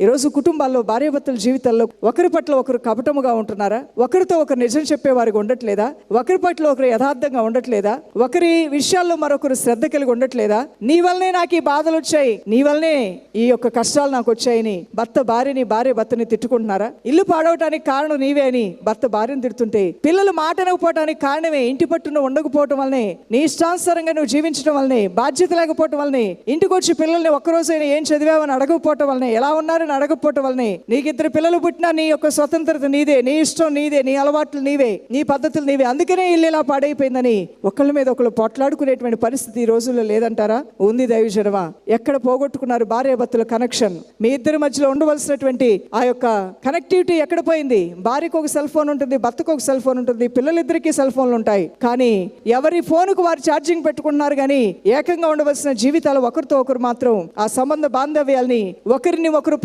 ఈరోజు కుటుంబాల్లో భార్యాభర్తల జీవితాల్లో ఒకరి పట్ల ఒకరు కపటముగా ఉంటున్నారా? ఒకరితో ఒకరు నిజం చెప్పేవారికి ఉండట్లేదా? ఒకరి పట్ల ఒకరు యథార్థంగా ఉండట్లేదా? ఒకరి విషయాల్లో మరొకరు శ్రద్ధ కలిగి ఉండట్లేదా? నీ వల్లనే నాకు ఈ బాధలు వచ్చాయి. నీ వల్లనే ఈ యొక్క కష్టాలు నాకు వచ్చాయని భర్త భార్యని భార్య భర్తని తిట్టుకుంటున్నారా? ఇల్లు పాడవటానికి కారణం నీవే అని భర్త భార్యను తిడుతుంటే పిల్లలు మాటనకపోవటానికి కారణమే ఇంటి పట్టున ఉండకపోవటం వల్లనే నీ ఇష్టానుసారంగా నువ్వు జీవించడం వల్లనే బాధ్యత లేకపోవటం వల్లనే ఇంటికి వచ్చి పిల్లల్ని ఒక్కరోజైనా ఏం చదివావని అడగకపోవటం వల్లనే ఎలా ఉన్నారు ఉన్నారని అడగపోవటం వల్లనే నీకు ఇద్దరు పిల్లలు పుట్టినా నీ యొక్క స్వతంత్రత నీదే నీ ఇష్టం నీదే నీ అలవాట్లు నీవే నీ పద్ధతులు నీవే. అందుకనే ఇల్లు ఇలా పాడైపోయిందని ఒకళ్ళ మీద ఒకళ్ళు పొట్లాడుకునేటువంటి పరిస్థితి ఈ రోజుల్లో లేదంటారా? ఉంది దైవజనమా? ఎక్కడ పోగొట్టుకున్నారు భార్యాభర్తల కనెక్షన్ మీ ఇద్దరి మధ్యలో ఉండవలసినటువంటి ఆ యొక్క కనెక్టివిటీ ఎక్కడ పోయింది? భార్యకు ఒక సెల్ ఫోన్ ఉంటుంది భర్తకు ఒక సెల్ ఫోన్ ఉంటుంది పిల్లలిద్దరికీ సెల్ ఫోన్లు ఉంటాయి. కానీ ఎవరి ఫోన్కు వారు ఛార్జింగ్ పెట్టుకుంటున్నారు కానీ ఏకంగా ఉండవలసిన జీవితాలు ఒకరితో ఒకరు మాత్రం ఆ సంబంధ బాంధవ్యాల్ని ఒకరిని ఒకరు